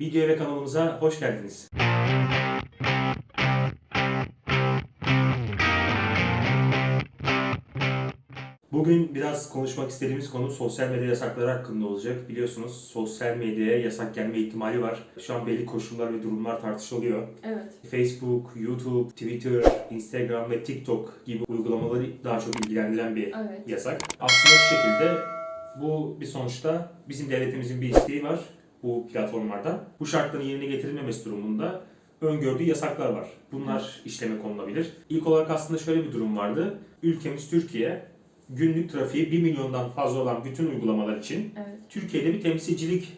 Videoya ve kanalımıza hoş geldiniz. Bugün biraz konuşmak istediğimiz konu sosyal medya yasakları hakkında olacak. Biliyorsunuz sosyal medyaya yasak gelme ihtimali var. Şu an belli koşullar ve durumlar tartışılıyor. Evet. Facebook, YouTube, Twitter, Instagram ve TikTok gibi uygulamaları daha çok ilgilendiren bir Evet. yasak. Aslında şu şekilde bu bir sonuçta bizim devletimizin bir isteği var bu platformlardan. Bu şartların yerine getirilmemesi durumunda öngördüğü yasaklar var. Bunlar işleme konulabilir. İlk olarak aslında şöyle bir durum vardı. Ülkemiz Türkiye günlük trafiği 1 milyondan fazla olan bütün uygulamalar için Evet. Türkiye'de bir temsilcilik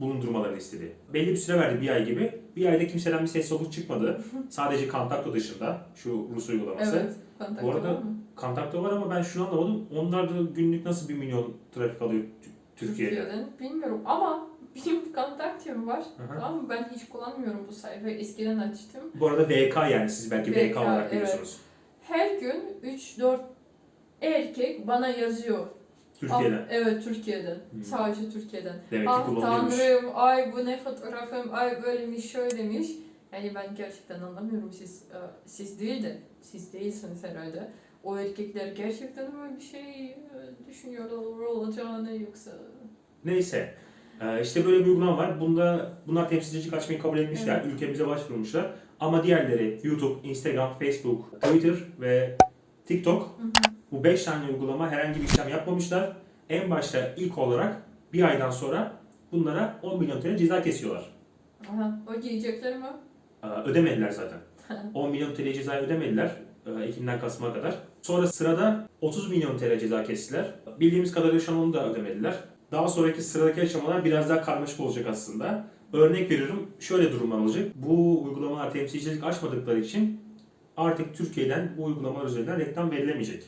bulundurmalarını istedi. Belli bir süre verdi bir ay gibi. Bir ayda kimseden bir ses soluk çıkmadı. Sadece Kontakto dışında şu Rus uygulaması. Evet. Kontak Bu arada-? Kontakto var ama ben şunu anlamadım. Onlar da günlük nasıl 1 milyon trafik alıyor Tü- Türkiye'de? Türkiye'den bilmiyorum ama benim kontaktim var. Hı. Tamam mı? Ben hiç kullanmıyorum bu sayfayı. Eskiden açtım. Bu arada VK yani siz belki VK, VK, olarak evet. biliyorsunuz. Her gün 3-4 erkek bana yazıyor. Türkiye'den. Ah, evet Türkiye'den. Hmm. Sadece Türkiye'den. Demek ah tanrım, ay bu ne fotoğrafım, ay böylemiş, şöylemiş. Yani ben gerçekten anlamıyorum siz e, siz değil de siz değilsiniz herhalde. O erkekler gerçekten böyle bir şey e, düşünüyorlar olacağını yoksa Neyse. Ee, işte böyle bir uygulama var. Bunda bunlar temsilcilik açmayı kabul etmişler. Evet. Ülkemize başvurmuşlar. Ama diğerleri YouTube, Instagram, Facebook, Twitter ve TikTok Hı hı. bu 5 tane uygulama herhangi bir işlem yapmamışlar. En başta ilk olarak bir aydan sonra bunlara 10 milyon TL ceza kesiyorlar. Aha, o diyecekler mi? Ee, Ödemediler zaten. 10 milyon TL ceza ödemediler e, Ekim'den Kasım'a kadar. Sonra sırada 30 milyon TL ceza kestiler. Bildiğimiz kadarıyla şu an onu da ödemediler. Daha sonraki sıradaki aşamalar biraz daha karmaşık olacak aslında. Örnek veriyorum şöyle durumlar olacak. Bu uygulamalar temsilcilik açmadıkları için artık Türkiye'den bu uygulamalar üzerinden reklam verilemeyecek.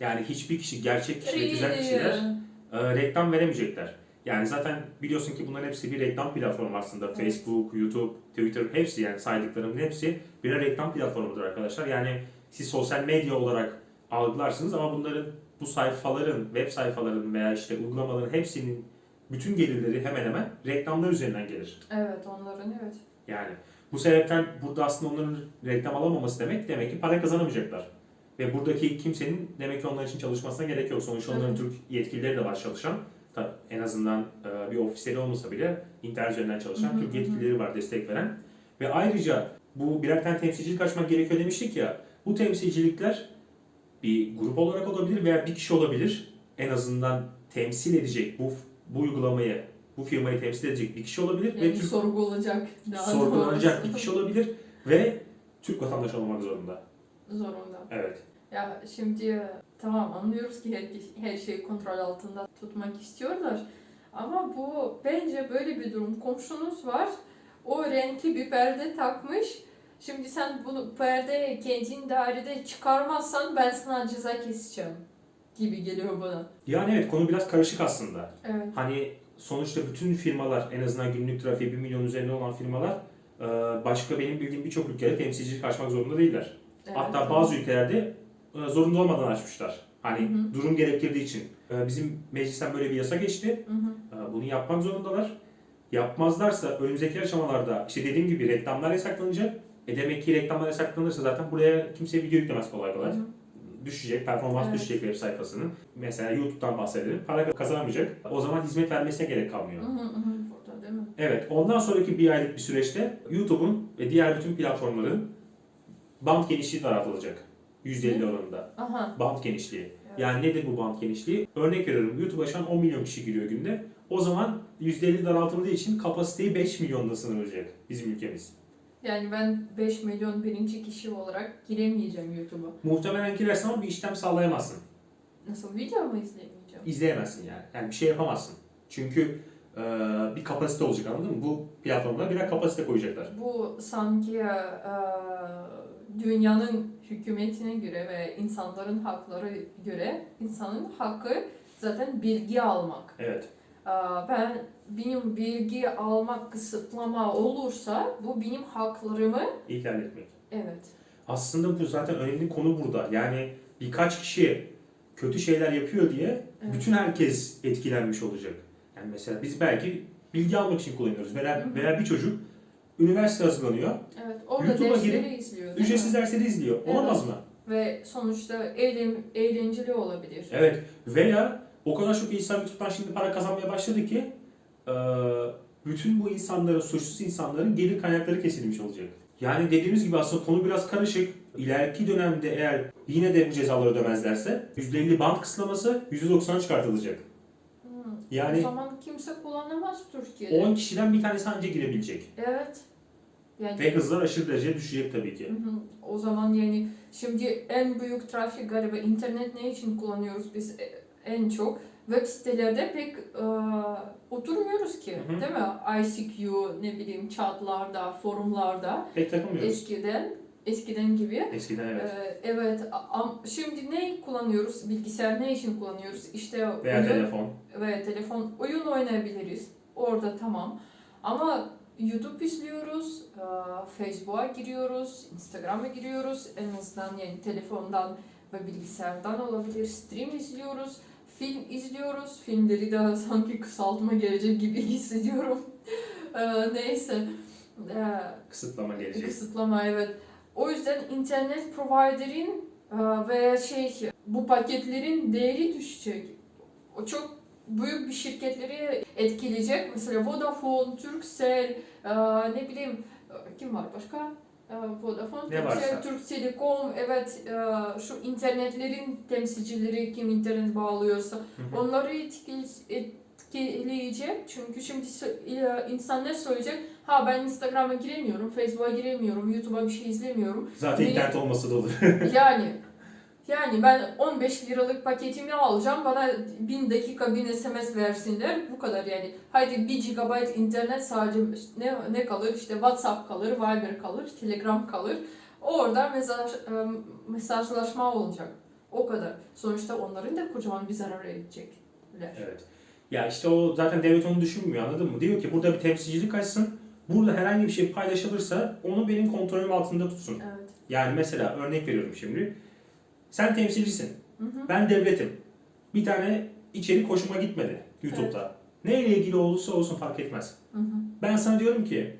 Yani hiçbir kişi, gerçek kişi ve güzel kişiler e, reklam veremeyecekler. Yani zaten biliyorsun ki bunların hepsi bir reklam platformu aslında. Evet. Facebook, YouTube, Twitter hepsi yani saydıklarımın hepsi birer reklam platformudur arkadaşlar. Yani siz sosyal medya olarak algılarsınız ama bunların bu sayfaların, web sayfaların veya işte uygulamaların hepsinin bütün gelirleri hemen hemen reklamlar üzerinden gelir. Evet onların evet. Yani bu sebepten burada aslında onların reklam alamaması demek demek ki para kazanamayacaklar. Ve buradaki kimsenin demek ki onlar için çalışmasına gerek yok. Sonuçta onların Evet. Türk yetkilileri de var çalışan. Tabii en azından e, bir ofisleri olmasa bile internet üzerinden çalışan Hı hı, Türk yetkilileri var destek veren. Ve ayrıca bu birer tane temsilcilik açmak gerekiyor demiştik ya. Bu temsilcilikler bir grup olarak olabilir veya bir kişi olabilir. En azından temsil edecek bu bu uygulamayı, bu firmayı temsil edecek bir kişi olabilir ve Yani Türk sorgulanacak. daha sorgulanacak bir kişi olabilir ve Türk vatandaşı olmak zorunda. Zorunda. Evet. Ya şimdi tamam anlıyoruz ki her, her şeyi kontrol altında tutmak istiyorlar. Ama bu bence böyle bir durum. Komşunuz var. O renkli bir perde takmış. Şimdi sen bunu perde kendin dairede çıkarmazsan ben sana ceza keseceğim gibi geliyor bana. Yani evet konu biraz karışık aslında. Evet. Hani sonuçta bütün firmalar en azından günlük trafiği 1 milyon üzerinde olan firmalar e, başka benim bildiğim birçok ülkede temsilcilik açmak zorunda değiller. evet. Hatta bazı ülkelerde e, zorunda olmadan açmışlar. Hani Hı hı. durum gerektirdiği için. E, Bizim meclisten böyle bir yasa geçti. Hı hı. Bunu yapmak zorundalar. Yapmazlarsa önümüzdeki aşamalarda işte dediğim gibi reklamlar yasaklanacak. E demek ki reklamlar yasaklanırsa zaten buraya kimse video yüklemez kolay kolay. Hı hı. düşecek, performans Evet. düşecek web sayfasının. Mesela YouTube'dan bahsedelim. Para kazanamayacak. O zaman hizmet vermesine gerek kalmıyor. Hı hı hı. Burada değil mi? Evet, ondan sonraki bir aylık bir süreçte YouTube'un ve diğer bütün platformların band genişliği daraltılacak. %50 Ne? oranında. Aha. Band genişliği. Evet. Yani nedir bu band genişliği? Örnek veriyorum YouTube'a şu an 10 milyon kişi giriyor günde. O zaman %50 daraltıldığı için kapasiteyi 5 milyonda sınırlayacak bizim ülkemiz. Yani ben 5 milyon birinci kişi olarak giremeyeceğim YouTube'a. Muhtemelen girersen ama bir işlem sağlayamazsın. Nasıl video mu izleyemeyeceğim? izleyemezsin yani. Yani bir şey yapamazsın. Çünkü e, bir kapasite olacak anladın mı? Bu platformda birer kapasite koyacaklar. Bu sanki e, dünyanın hükümetine göre ve insanların hakları göre insanın hakkı zaten bilgi almak. Evet. Ben benim bilgi almak kısıtlama olursa bu benim haklarımı İhlal etmek. evet Aslında bu zaten önemli konu burada. Yani birkaç kişi kötü şeyler yapıyor diye Evet. bütün herkes etkilenmiş olacak. Yani mesela biz belki bilgi almak için kullanıyoruz. Veya, veya bir çocuk üniversite hazırlanıyor. Evet, orada YouTube'a dersleri girip izliyor. Ücretsiz mi? dersleri izliyor. Olamaz mı? Ve sonuçta eğlen, eğlenceli olabilir. Evet. Veya o kadar çok insan YouTube'dan şimdi para kazanmaya başladı ki e, bütün bu insanların, suçsuz insanların gelir kaynakları kesilmiş olacak. Yani dediğimiz gibi aslında konu biraz karışık. İleriki dönemde eğer yine de bu cezaları ödemezlerse %50 band kısıtlaması %90'a çıkartılacak. Hmm. Yani- o zaman kimse kullanamaz Türkiye'de. 10 kişiden bir tanesi anca girebilecek. Evet. Yani Ve hızlar aşırı derecede düşecek tabii ki. Hı hı. O zaman yani şimdi en büyük trafik galiba internet ne için kullanıyoruz biz e- en çok? Web sitelerde pek e, oturmuyoruz ki Hı hı. değil mi? ICQ ne bileyim chatlarda, forumlarda Pek takılmıyoruz. eskiden eskiden gibi. Eskiden evet. Ee, evet şimdi ne kullanıyoruz? Bilgisayar ne için kullanıyoruz? İşte Veya oyun- telefon. ve telefon oyun oynayabiliriz. Orada tamam. Ama YouTube izliyoruz, Facebook'a giriyoruz, Instagram'a giriyoruz. En azından yani telefondan ve bilgisayardan olabilir. Stream izliyoruz, film izliyoruz. Filmleri de sanki kısaltma gelecek gibi hissediyorum. E, Neyse. E, Kısıtlama gelecek. Kısıtlama evet. O yüzden internet provider'in e, veya şey bu paketlerin değeri düşecek. O çok büyük bir şirketleri etkileyecek. Mesela Vodafone, Turkcell, e, ne bileyim e, kim var başka? E, Vodafone, Ne varsa. Türk Telekom, evet e, şu internetlerin temsilcileri kim internet bağlıyorsa onları etkile- etkileyecek. Çünkü şimdi e, insanlar söyleyecek ha ben Instagram'a giremiyorum, Facebook'a giremiyorum, YouTube'a bir şey izlemiyorum. Zaten Niye? internet olmasa da olur. yani yani ben 15 liralık paketimi alacağım bana 1000 dakika 1000 SMS versinler bu kadar yani. Haydi 1 GB internet sadece ne, ne kalır işte WhatsApp kalır, Viber kalır, Telegram kalır. Orada mesaj, e, mesajlaşma olacak. O kadar. Sonuçta onların da kocaman bir zarar edecekler. Evet. Ya işte o zaten devlet onu düşünmüyor anladın mı? Diyor ki burada bir temsilcilik açsın. Burada herhangi bir şey paylaşılırsa onu benim kontrolüm altında tutsun. Evet. Yani mesela örnek veriyorum şimdi. Sen temsilcisin. Hı hı. Ben devletim. Bir tane içerik hoşuma gitmedi YouTube'da. Neyle ilgili olursa olsun fark etmez. Hı hı. Ben sana diyorum ki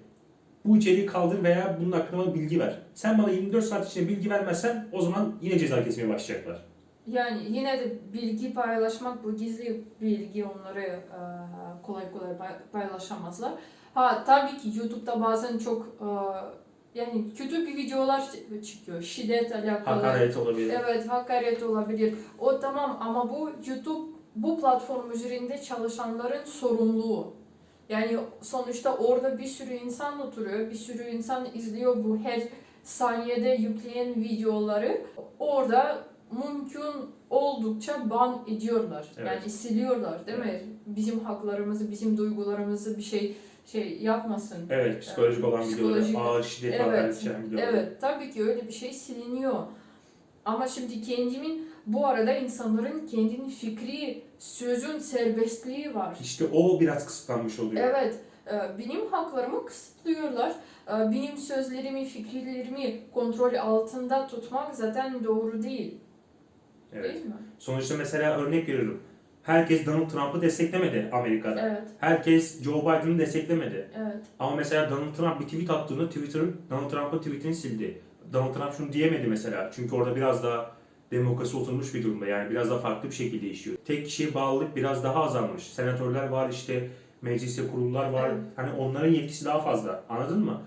bu içeriği kaldır veya bunun hakkında bana bilgi ver. Sen bana 24 saat içinde bilgi vermezsen o zaman yine ceza kesmeye başlayacaklar. Yani yine de bilgi paylaşmak bu gizli bilgi onları e, kolay kolay pay- paylaşamazlar. Ha tabii ki YouTube'da bazen çok e, yani kötü bir videolar çı- çıkıyor. Şiddet alakalı. Hakaret olabilir. Evet hakaret olabilir. O tamam ama bu YouTube bu platform üzerinde çalışanların sorumluluğu. Yani sonuçta orada bir sürü insan oturuyor, bir sürü insan izliyor bu her saniyede yükleyen videoları. Orada mümkün oldukça ban ediyorlar. Evet. Yani siliyorlar değil mi? Bizim haklarımızı, bizim duygularımızı bir şey şey yapmasın. Evet, psikolojik olan Psikolojik- videoları, ağır şiddet Evet, hakaret içeren videoları. Evet, tabii ki öyle bir şey siliniyor. Ama şimdi kendimin bu arada insanların kendinin fikri, sözün serbestliği var. İşte o biraz kısıtlanmış oluyor. Evet, e, benim haklarımı kısıtlıyorlar. E, Benim sözlerimi, fikirlerimi kontrol altında tutmak zaten doğru değil. Evet. Değil mi? Sonuçta mesela örnek veriyorum. Herkes Donald Trump'ı desteklemedi Amerika'da. Evet, Herkes Joe Biden'ı desteklemedi. evet. Ama mesela Donald Trump bir tweet attığında Twitter'ın Donald Trump'ın tweetini sildi. Donald Trump şunu diyemedi mesela. Çünkü orada biraz daha demokrasi oturmuş bir durumda. Yani biraz daha farklı bir şekilde işliyor. Tek kişiye bağlılık biraz daha azalmış. Senatörler var işte mecliste kurullar var. Evet. Hani onların yetkisi daha fazla. Anladın mı?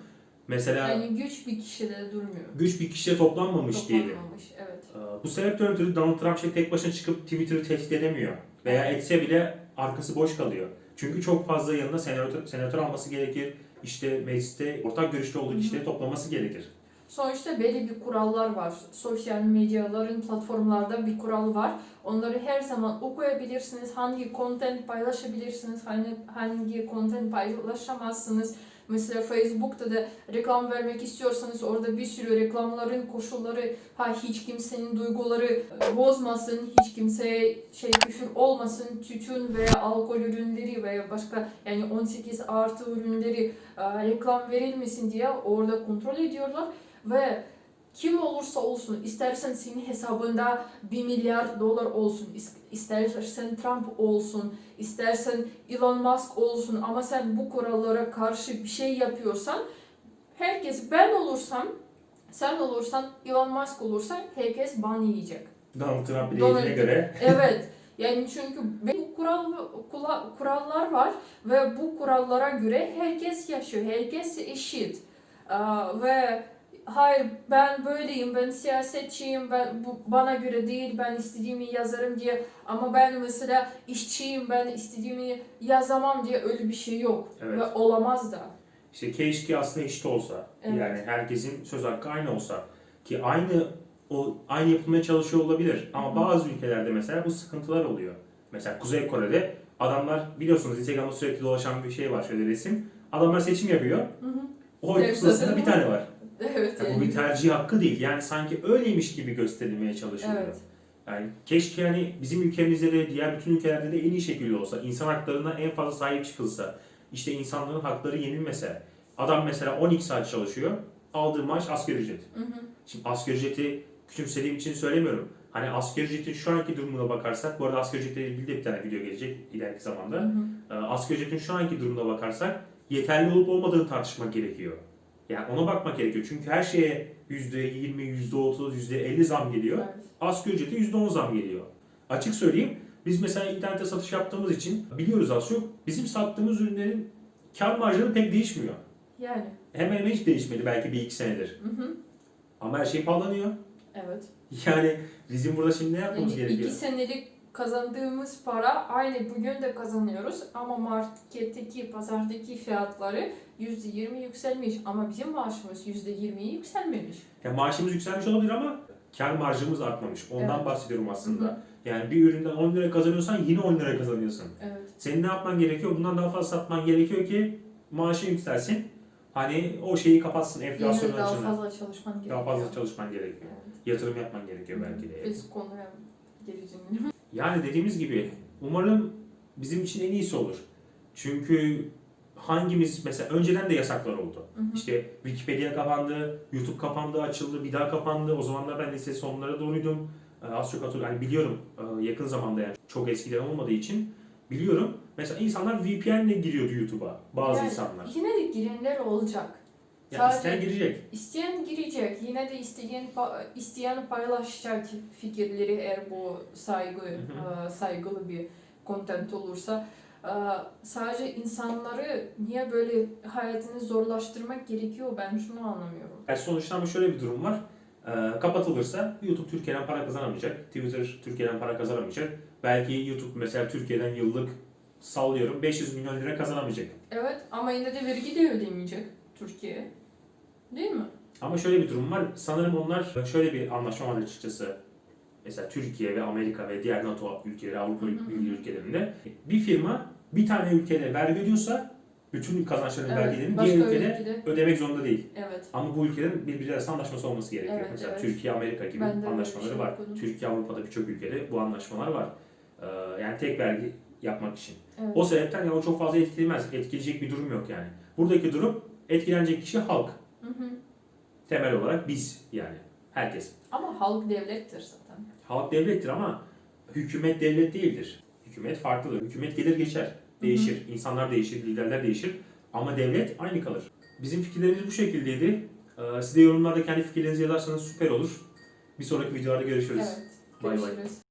Mesela Yani güç bir kişide durmuyor. güç bir kişiye toplanmamış diyelim. Toplanmamış, evet. Ee, Bu sebepten ötürü Donald Trump şey tek başına çıkıp Twitter'ı tehdit edemiyor. Veya etse bile arkası boş kalıyor. Çünkü çok fazla yanında senatör, senatör alması gerekir. İşte mecliste ortak görüşte olduğu kişileri toplaması gerekir. Sonuçta belli bir kurallar var. Sosyal medyaların platformlarda bir kural var. Onları her zaman okuyabilirsiniz. Hangi content paylaşabilirsiniz, hangi, hangi content paylaşamazsınız. Mesela Facebook'ta da reklam vermek istiyorsanız orada bir sürü reklamların koşulları, ha hiç kimsenin duyguları bozmasın, hiç kimseye şey küfür olmasın, tütün veya alkol ürünleri veya başka yani 18 artı ürünleri e, reklam verilmesin diye orada kontrol ediyorlar ve kim olursa olsun istersen senin hesabında 1 milyar dolar olsun is- istersen Trump olsun istersen Elon Musk olsun ama sen bu kurallara karşı bir şey yapıyorsan herkes ben olursam sen olursan Elon Musk olursan herkes ban yiyecek. Donald Trump dediğine göre Evet. Yani çünkü bu kural, kurallar var ve bu kurallara göre herkes yaşıyor, herkes eşit. Ve hayır ben böyleyim, ben siyasetçiyim, ben bu bana göre değil, ben istediğimi yazarım diye ama ben mesela işçiyim, ben istediğimi yazamam diye öyle bir şey yok Evet. ve olamaz da. işte keşke aslında eşit olsa. Evet. Yani herkesin söz hakkı aynı olsa. Ki aynı o aynı yapılmaya çalışıyor olabilir. Ama Hı bazı ülkelerde mesela bu sıkıntılar oluyor. Mesela Kuzey Kore'de adamlar biliyorsunuz Instagram'da sürekli dolaşan bir şey var şöyle resim. Adamlar seçim yapıyor. Hı hı. O oy Hepsi pusulasında hazır bir tane var. Evet Yani bu bir tercih hakkı değil. Yani sanki öyleymiş gibi gösterilmeye çalışılıyor. Evet. Yani keşke yani bizim ülkemizde de diğer bütün ülkelerde de en iyi şekilde olsa, insan haklarına en fazla sahip çıkılsa, işte insanların hakları yenilmese. Adam mesela 12 saat çalışıyor, aldığı maaş asgari ücret. Hı hı. Şimdi asgari ücreti küçümsediğim için söylemiyorum. Hani asgari ücretin şu anki durumuna bakarsak, bu arada asgari ücretle ilgili de bir tane video gelecek ileriki Hı zamanda. hı. Ee, Asgari ücretin şu anki durumuna bakarsak yeterli olup olmadığını tartışmak gerekiyor. Yani ona bakmak gerekiyor. Çünkü her şeye %20, %30, %50 zam geliyor. Evet. Asgari ücrete %10 zam geliyor. Açık söyleyeyim, biz mesela internette satış yaptığımız için biliyoruz az çok, bizim sattığımız ürünlerin kar marjları pek değişmiyor. Yani. Hemen hemen hiç değişmedi belki bir iki senedir. Hı hı. Ama her şey pahalanıyor. Evet. Yani bizim burada şimdi ne yapmamız Yani gerekiyor? iki senelik kazandığımız para aynı bugün de kazanıyoruz ama marketteki, pazardaki fiyatları %20 yükselmiş ama bizim maaşımız %20'yi yükselmemiş. Ya maaşımız yükselmiş olabilir ama kar marjımız artmamış. Ondan Evet. bahsediyorum aslında. Hı hı. Yani bir üründen 10 lira kazanıyorsan yine 10 lira kazanıyorsun. Evet. Senin ne yapman gerekiyor? Bundan daha fazla satman gerekiyor ki maaşın yükselsin. Hani o şeyi kapatsın enflasyonun daha açığını. fazla çalışman gerekiyor. Daha fazla çalışman gerekiyor. Evet. Yatırım yapman gerekiyor belki de. Biz konuya geleceğim. Yani dediğimiz gibi umarım bizim için en iyisi olur. Çünkü hangimiz mesela önceden de yasaklar oldu. Hı hı. İşte Wikipedia kapandı, YouTube kapandı, açıldı, bir daha kapandı. O zamanlar ben lise sonlara doğruydum. Ee, Az çok hatırlıyorum. Yani biliyorum e, yakın zamanda yani çok eskiden olmadığı için biliyorum. Mesela insanlar VPN ile giriyordu YouTube'a bazı Yani insanlar. Yine de girenler olacak. Yani sadece- isteyen girecek. İsteyen girecek. Yine de isteyen isteyen paylaşacak fikirleri eğer bu saygı e, saygılı bir content olursa. E, Sadece insanları niye böyle hayatını zorlaştırmak gerekiyor ben şunu anlamıyorum. Yani sonuçta ama şöyle bir durum var. Kapatılırsa YouTube Türkiye'den para kazanamayacak. Twitter Türkiye'den para kazanamayacak. Belki YouTube mesela Türkiye'den yıllık sallıyorum 500 milyon lira kazanamayacak. Evet ama yine de vergi de ödemeyecek Türkiye. Değil mi? Ama şöyle bir durum var. Sanırım onlar şöyle bir anlaşma var açıkçası. Mesela Türkiye ve Amerika ve diğer NATO ülkeleri, Avrupa Hı ülkelerinde bir firma bir tane ülkede vergi ödüyorsa bütün kazançların vergilerini başka diğer ülkede ülkede. ödemek zorunda değil. Evet. Ama bu ülkelerin birbirleri arasında anlaşması olması gerekiyor. Evet, Mesela evet. Türkiye, Amerika gibi Ben anlaşmaları şey var. okudum. Türkiye, Avrupa'da birçok ülkede bu anlaşmalar var. Ee, yani tek vergi yapmak için. Evet. O sebepten yani o çok fazla etkilemez. Etkileyecek bir durum yok yani. Buradaki durum etkilenecek kişi halk. Hı hı. Temel olarak biz yani. Herkes. Ama halk devlettir zaten. Halk devlettir ama hükümet devlet değildir. Hükümet farklıdır. Hükümet gelir geçer. Değişir. İnsanlar değişir, liderler değişir. Ama devlet aynı kalır. Bizim fikirlerimiz bu şekildeydi. Ee, Siz de yorumlarda kendi fikirlerinizi yazarsanız süper olur. Bir sonraki videolarda görüşürüz. Evet. Bay bay.